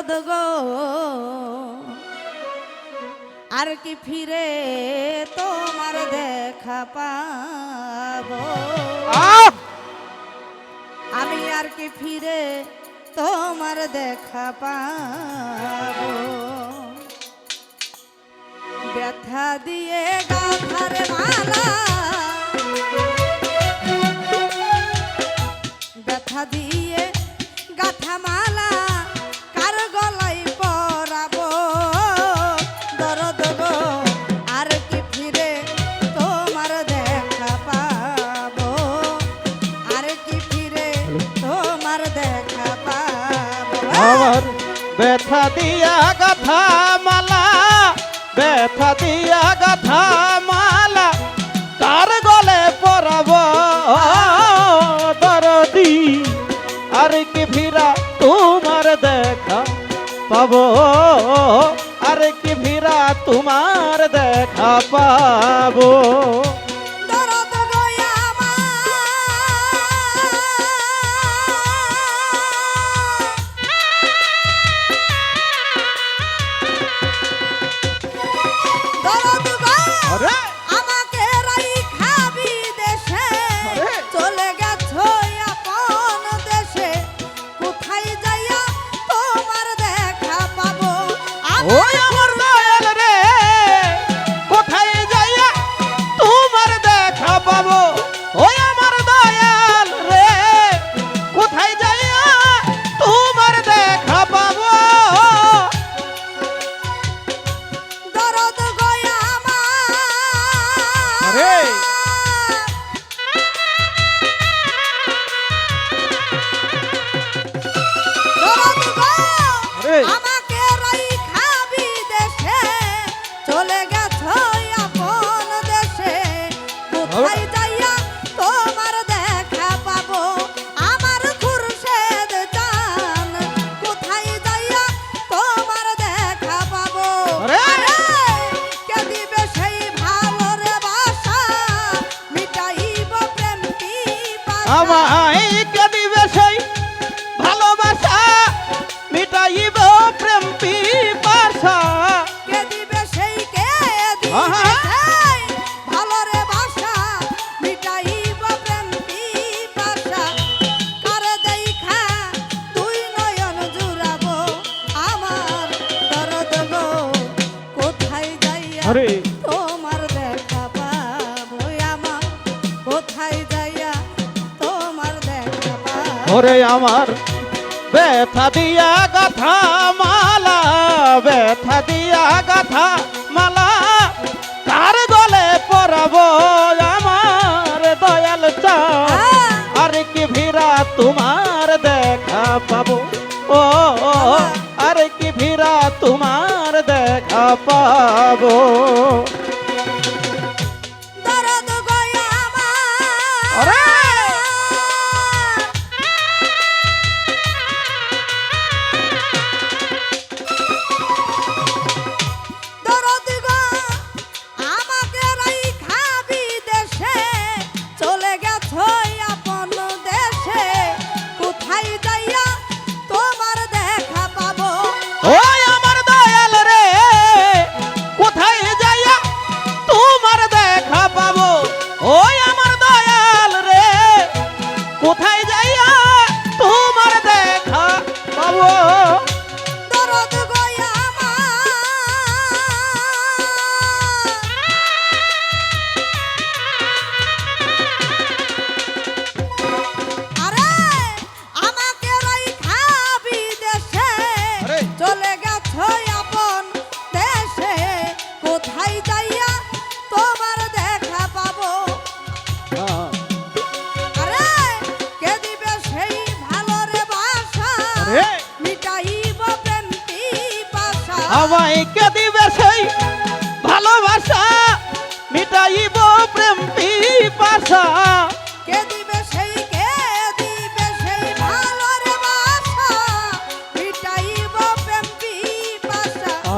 দরদ গো। আর কি ফিরে তোমার দেখা পাবো? আমি আর কি ফিরে তোমার দেখা পাবো? ব্যথা দিয়ে গাথার মালা। ব্যথা দিয়ে গাথা মালা। আমার ব্যথা দিয়া গাথা মালা, ব্যথা দিয়া গাথা মালা, তার গলে পরাব দরদি। আর কি ভিড়া তোমার দেখা পাব? আর কি ভিড়া তোমার দেখা পাবো? ব্যথা দিয়া গাথা মালা ব্যথা দিয়া গাথা মালা। কার গলে পরাব আমার দয়াল চাও আর কি ভিড়া তোমার দেখা পাবো? ও আর কি ভিড়া তোমার দেখা পাবো?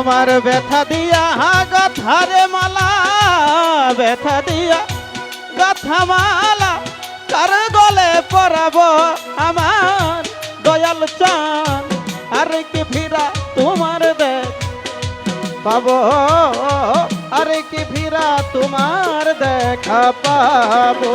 আমার ব্যথা দিয়া হা গথারে মালা, ব্যথা দিয়া গথা মালা, কার গলে পরাব আমার দয়াল চান? আর কি ফিরা তোমার দেখ পাব, আর কি ফিরা তোমার দেখা পাবো?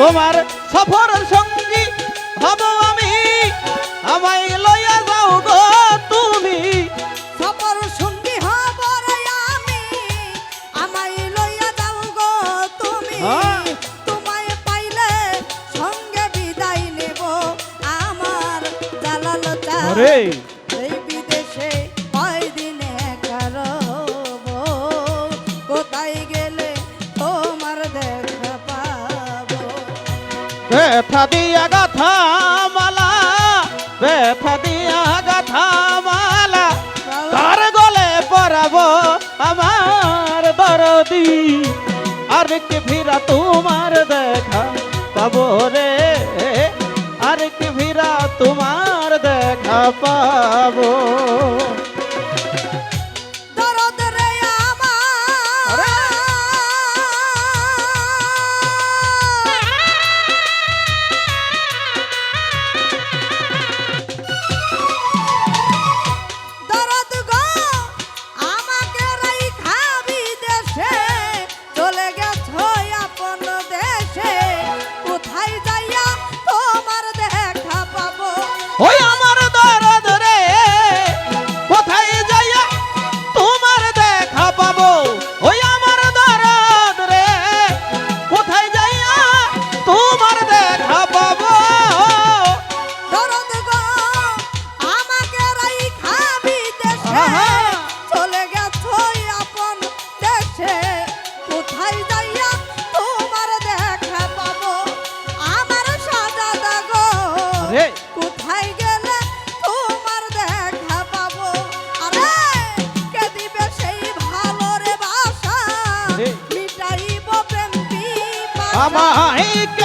তোমার সফর সঙ্গী হব আমি। আমায় লইয়া যাও গো তুমি। সফর সঙ্গী হব আমি। আমায় লইয়া যাও গো তুমি। হ্যাঁ। তোমায় পাইলে সঙ্গে বিদায় নেব। আমার দালাল ব্যথা দিয়া গাথা মালা, ব্যথা দিয়া গাথা মালা। কার গলে পরাবো আমার দরদি আর কি ভিড়া তোমার দেখা পাবো রে? আর কি ভিড়া তোমার দেখা পাবো? আমায়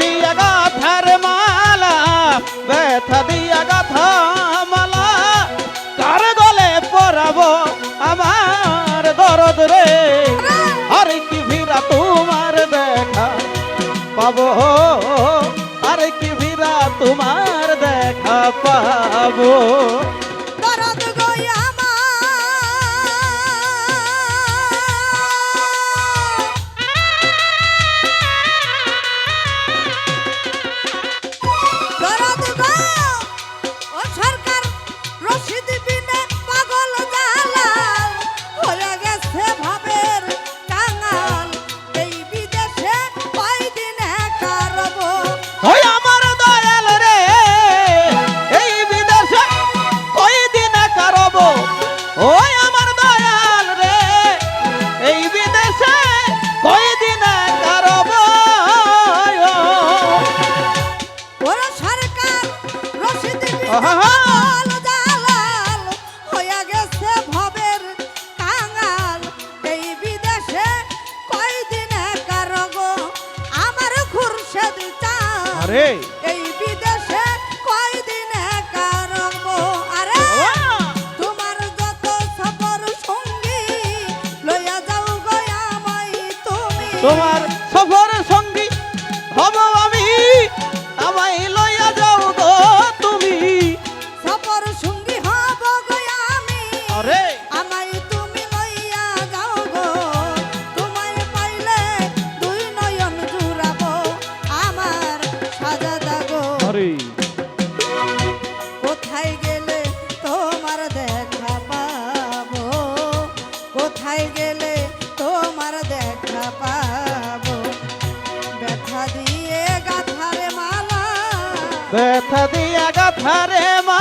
দিয়া গাথার মালা, ব্যথা দিয়া গা মালা। কার গলে পরাবো আমার দরদ রে? আরে কি ভিড়া তোমার দেখা পাবো? আরে কি ভিড়া তোমার দেখা পাবো? তোমার সফর সঙ্গী হব আমি। আমায় লইয়া যাও গো তুমি। সফর সঙ্গী হব গো আমি। আরে। আমায় তুমি লইয়া যাও গো। তোমায় পাইলে দুই নয়ন জুড়াবো আমার সাজা দাগো আরে। কোথায় হারে মা